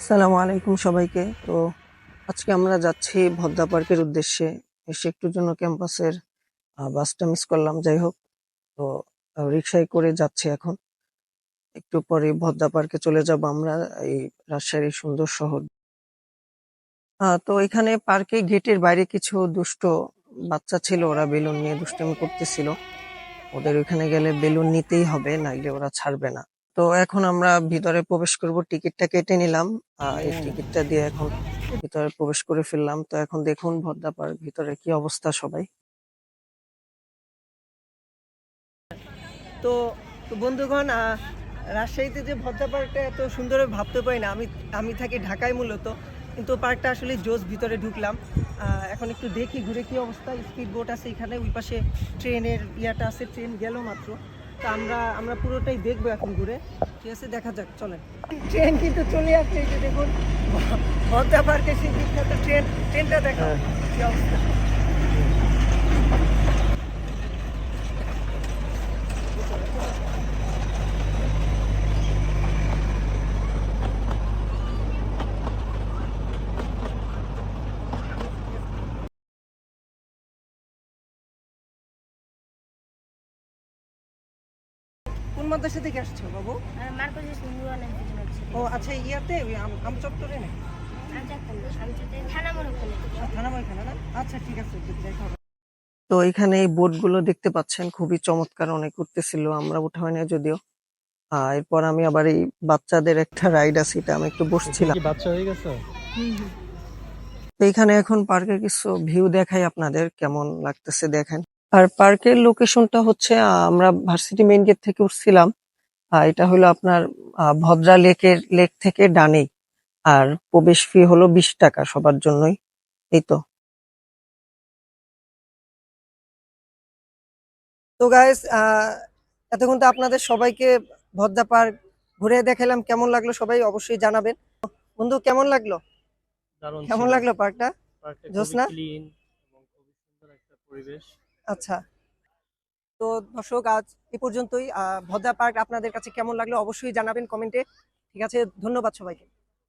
আসসালামু আলাইকুম সবাইকে। তো আজকে আমরা যাচ্ছি ভদ্রা পার্কের উদ্দেশ্যে। এসে একটুর জন্য ক্যাম্পাসের বাসটা মিস করলাম, যাই হোক। তো রিক্সায় করে যাচ্ছি এখন। একটু পরে ভদ্রা পার্কে চলে যাব আমরা, এই রাজশাহীর সুন্দর শহর। তো এখানে পার্কে গেটের বাইরে কিছু দুষ্ট বাচ্চা ছিল, ওরা বেলুন নিয়ে দুষ্টামি করতেছিল। ওদের ওখানে গেলে বেলুন নিতেই হবে, নাইলে ওরা ছাড়বে না। তো এখন আমরা ভিতরে প্রবেশ করব টিকিটটা কেটে নিলাম। আহ, এই টিকিটটা দিয়ে এখন ভিতরে প্রবেশ করে ফেললাম। তো এখন দেখুন ভদ্রা পার্ক ভিতরে কি অবস্থা সবাই। তো তো বন্ধুগণ রাজশাহীতে যে ভদ্রা পার্কটা এত সুন্দর ভাবতে পারি না। আমি আমি থাকি ঢাকায় মূলত কিন্তু পার্কটা আসলে জোস ভিতরে ঢুকলাম। আহ, এখন একটু দেখি ঘুরে কি অবস্থা। স্পিড বোট আছে এখানে ওই পাশে ট্রেনের ইয়াটা আছে ট্রেন গেল মাত্র। তো আমরা আমরা পুরোটাই দেখব এখন ঘুরে। ঠিক আছে দেখা যাক চলেন। ট্রেন কিন্তু চলে আসছে এই যে দেখুন ভদ্রা পার্কে সেই বিখ্যাত ট্রেন ট্রেনটা দেখা কি অবস্থা? মাদ্রাসা থেকে আসছো বাবু? ও আচ্ছা ইয়াতে ওই আম- চত্বরে না? আচ্ছা ঠিক আছে তো এখানে এই বোটগুলো দেখতে পাচ্ছেন খুবই চমৎকার অনেক উঠতেছিল আমরা উঠা হয় না যদিও এরপর আমি আবার এই বাচ্চাদের একটা রাইড আছে এটা আমি একটু বসছিলাম। বাচ্চা হয়ে গেছে? তো এখানে এখন পার্কের কিছু ভিউ দেখাই আপনাদের কেমন লাগতেছে দেখেন। আর পার্কের লোকেশনটা হচ্ছে আমরা ভার্সিটি মেইন গেট থেকে উঠছিলাম। এটা হলো আপনার ভদ্রা লেকের লেক থেকে ডানেই আর প্রবেশ ফি হলো বিশ টাকা সবার জন্যই। এই তো। তো গাইস এতক্ষণ তো আপনাদের সবাইকে ভদ্রা পার্ক ঘুরে দেখালাম কেমন লাগল সবাই অবশ্যই জানাবেন। বন্ধু কেমন লাগল? কেমন লাগল পার্কটা? একটা পরিবেশ। আচ্ছা। তো দর্শক, আজ এ পর্যন্তই। ভদ্রা পার্ক আপনাদের কাছে কেমন লাগল অবশ্যই জানাবেন কমেন্টে। ঠিক আছে, ধন্যবাদ সবাইকে।